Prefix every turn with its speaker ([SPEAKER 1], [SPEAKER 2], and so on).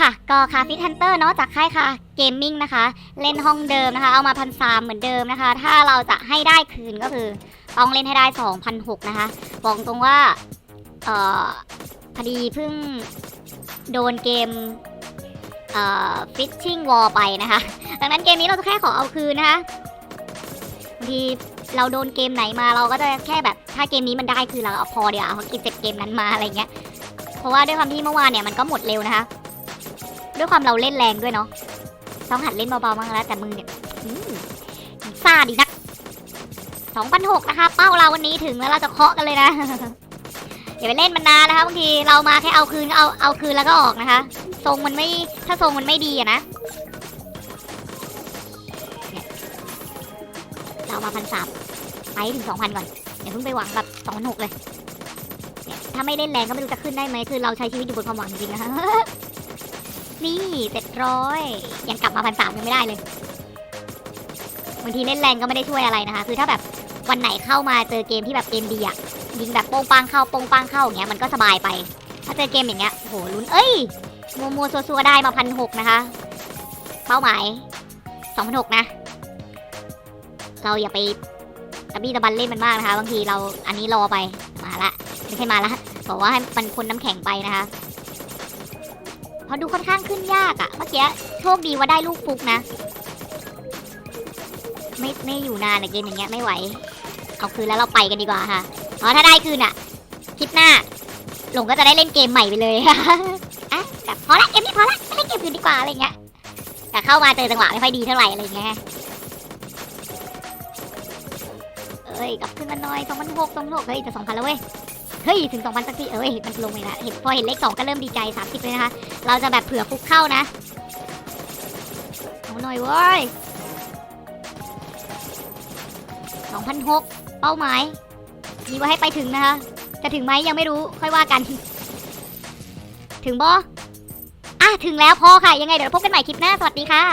[SPEAKER 1] ค่ะก็คาฟิตฮันเตอร์เนาะจากค่ายค่ะเกมมิ่งนะคะ เล่นห้องเดิมนะคะ เอามาพันสามเหมือนเดิมนะคะ ถ้าเราจะให้ได้คืนก็คือ ต้องเล่นให้ได้2,006นหกนะคะ บอกตรงว่า เอ่อ พอดีเพิ่งโดนเกม เอ่อ Fishing War ไปนะคะ ดังนั้นเกมนี้เราจะแค่ขอเอาคืนนะคะบางทีเราโดนเกมไหนมาเราก็จะแค่แบบ ถ้าเกมนี้มันได้คือเราเอาพอเดี๋ยวเอากินเสร็จเกมนั้นมาอะไรเงี้ย เพราะว่าด้วยความที่เมื่อวานเนี่ยมันก็หมดเร็วนะคะ ด้วยความเราเล่นแรงด้วยเนาะต้องหัดเล่นเบาๆบ้างแล้วแต่มือเนี่ยซาดีนัก2,006นะคะเป้าเราวันนี้ถึงแล้วเราจะเคาะกันเลยนะอย่าไปเล่นมันนานนะคะบางทีเรามาแค่เอาคืนก็เอาเอาคืนแล้วก็ออกนะคะ ทรงมันไม่ถ้าทรงมันไม่ดีอะนะเนเรามาพันสามไปถึงสองพันก่อนอย่าเพิ่งไปหวังแบบสองพันหกเลยเยถ้าไม่เล่นแรงก็ไม่รู้จะขึ้นได้ไหมคือเราใช้ชีวิตอยู่บนความหวังจริงๆนะคะ นี่เจ็ดร้อยยังกลับมาพันสามยังไม่ได้เลยบางทีเล่นแรงก็ไม่ได้ช่วยอะไรนะคะ คือถ้าแบบวันไหนเข้ามาเจอเกมที่แบบเกมดีอะยิงแบบโป้งปังเข้าโป้งปังเข้าอย่างเงี้ยมันก็สบายไป ถ้าเจอเกมอย่างเงี้ยโหลุ้นเอ้ยมัวมัวซัวซัวได้มาพันหกนะคะ เป้าหมายสองพันหกนะ เราอย่าไปตะบี้ตะบันเล่นมันมากนะคะ บางทีเราอันนี้รอไปมาละไม่ใช่มาละบอกว่าให้มันพ้นน้ำแข็งไปนะคะ เพราะดูค่อนข้างขึ้นยากอะเมื่อกี้โชคดีว่าได้ลูกฟุกนะ ไม่ไม่อยู่นานอะเกมอย่างเงี้ยไม่ไหว เอาคืนแล้วเราไปกันดีกว่าค่ะเพราะถ้าได้คืนอะคลิปหน้าหลงก็จะได้เล่นเกมใหม่ไปเลยอะแบบพอละเกมนี้พอละไม่เล่นเกมอื่นดีกว่าอะไรเงี้ยแต่เข้ามาเจอจังหวะไม่ค่อยดีเท่าไหร่อะไรเงี้ยเอ้ยกลับขึ้นมาหน่อยสองพันหกสองพันหกเฮ้ยจะสองพันแล้วเว้ย เฮ้ยถึงสองพันสักทีเอ้ยมันลงเลยนะเห็นพอเห็นเลขสองก็เริ่มดีใจสามสิบเลยนะคะ เราจะแบบเผื่อฟุกเข้านะ เอาหน่อยเว้ยสองพันหกเป้าหมายมีไว้ให้ไปถึงนะคะ จะถึงไหมยังไม่รู้ค่อยว่ากัน ถึงบออะถึงแล้วพอค่ะ ยังไงเดี๋ยวพบกันใหม่คลิปหน้า สวัสดีค่ะ